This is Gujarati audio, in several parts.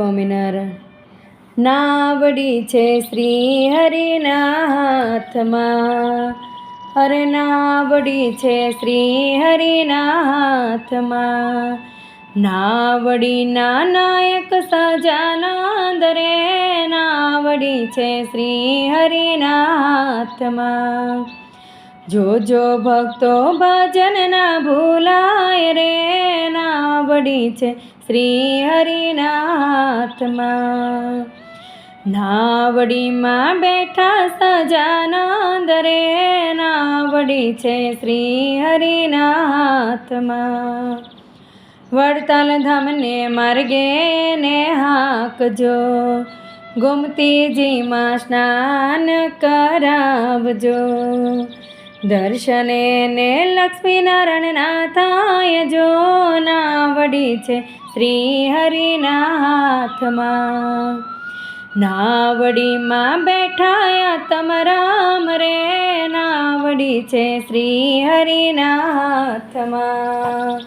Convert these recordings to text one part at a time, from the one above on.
સ્વામિનારાયણ. નાવડી છે શ્રી હરિના હાથમાં અરે નાવડી છે શ્રી હરિના હાથમાં નાવડી ના નાયક સજાનંદ રે નાવડી છે શ્રી હરિના હાથમાં જો જો ભક્તો ભજન ના રે નાવડી છે શ્રી હરિના હાથમાં નાવડીમાં બેઠા સજાનંદ રે નાવડી છે શ્રી હરિના હાથમાં વડતાલ ધામને માર્ગે ને હાકજો ગોમતીજીમાં સ્નાન કરાવજો દર્શને ને લક્ષ્મીનારાયણના થાય જો નાવડી છે શ્રી હરિના હાથમાં નાવડીમાં બેઠાયા તમારામ રે નાવડી છે શ્રી હરિના હાથમાં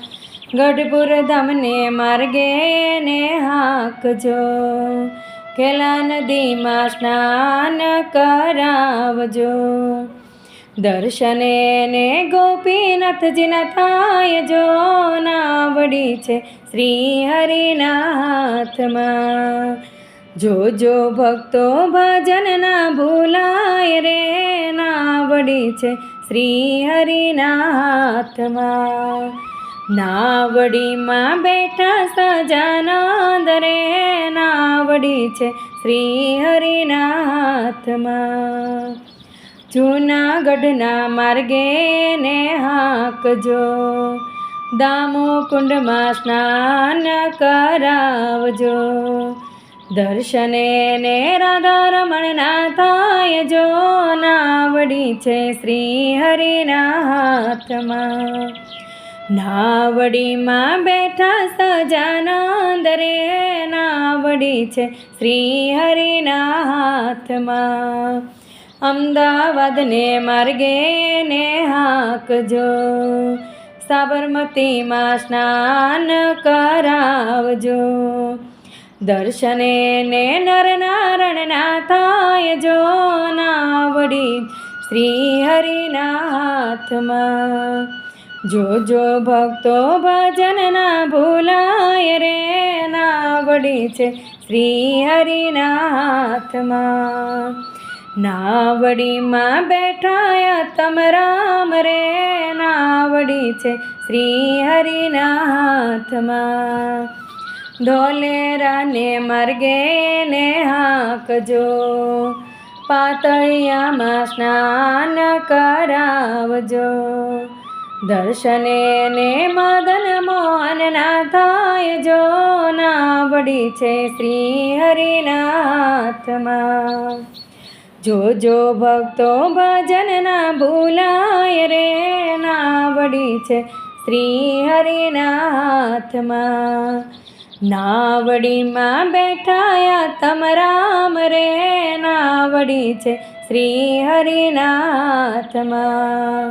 ગઢપુર ધમને માર્ગે ને હાકજો, કેલા નદીમાં સ્નાન કરાવજો. દર્શને ને ગોપીનાથજીના થાય જો નાવડી છે શ્રી હરિનાથમાં જોજો ભક્તો ભજનના ભૂલાય રે નાવડી છે શ્રી હરિના હાથમાં નાવડીમાં બેઠા સજાનંદ રે નાવડી છે શ્રી હરિના હાથમાં જૂનાગઢના માર્ગે ને હાકજો. દામો કુંડમાં સ્નાન કરાવજો. દર્શને ને રાધા રમણના થાય જો નાવડી છે શ્રી હરિના હાથમાં. નાવડીમાં બેઠા સજાનંદ રે, નાવડી છે શ્રી હરિના હાથમાં. અમદાવાદને માર્ગે ને હાકજો. સાબરમતીમાં સ્નાન કરાવજો. દર્શને ને નરનારણના થાય જો નાવડી શ્રી હરિના હાથમાં. જો જો ભક્તો ભજનના ભૂલાય રે નાવડી છે શ્રી હરિના હાથમાં. નાવડીમાં બેઠાયા તમરામ રે, નાવડી છે શ્રી હરિના હાથમાં ધોલેરાને માર્ગે ને હાકજો, પાતળિયામાં સ્નાન કરાવજો. દર્શને ને મદન મોહનના થાય જો નાવડી છે શ્રી હરિના હાથમાં જો જો ભક્તો ભજનના ભૂલાય રે, નાવડી છે શ્રી હરિના હાથમાં નાવડીમાં બેઠાયા તમ રામ રે, નાવડી છે શ્રી હરિના હાથમાં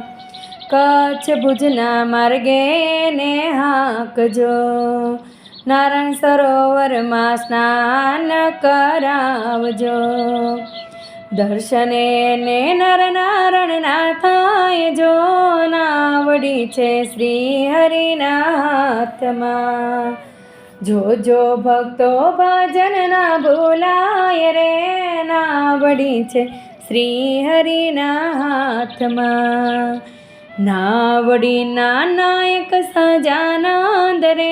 કચ્છ ભુજના માર્ગે ને હાંકજો, નારાયણ સરોવરમાં સ્નાન કરાવજો. દર્શને ને નરનારણના થાય જો નાવડી છે શ્રી હરિના હાથમાં જો જો ભક્તો ભજનના ભૂલાય રે નાવડી છે શ્રી હરિના હાથમાં નાવડીના નાયક સજાનંદ રે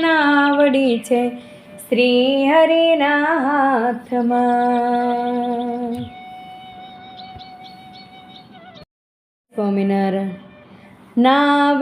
નાવડી છે શ્રી હરિના હાથમાં સ્વામિનારાયણ. નાવ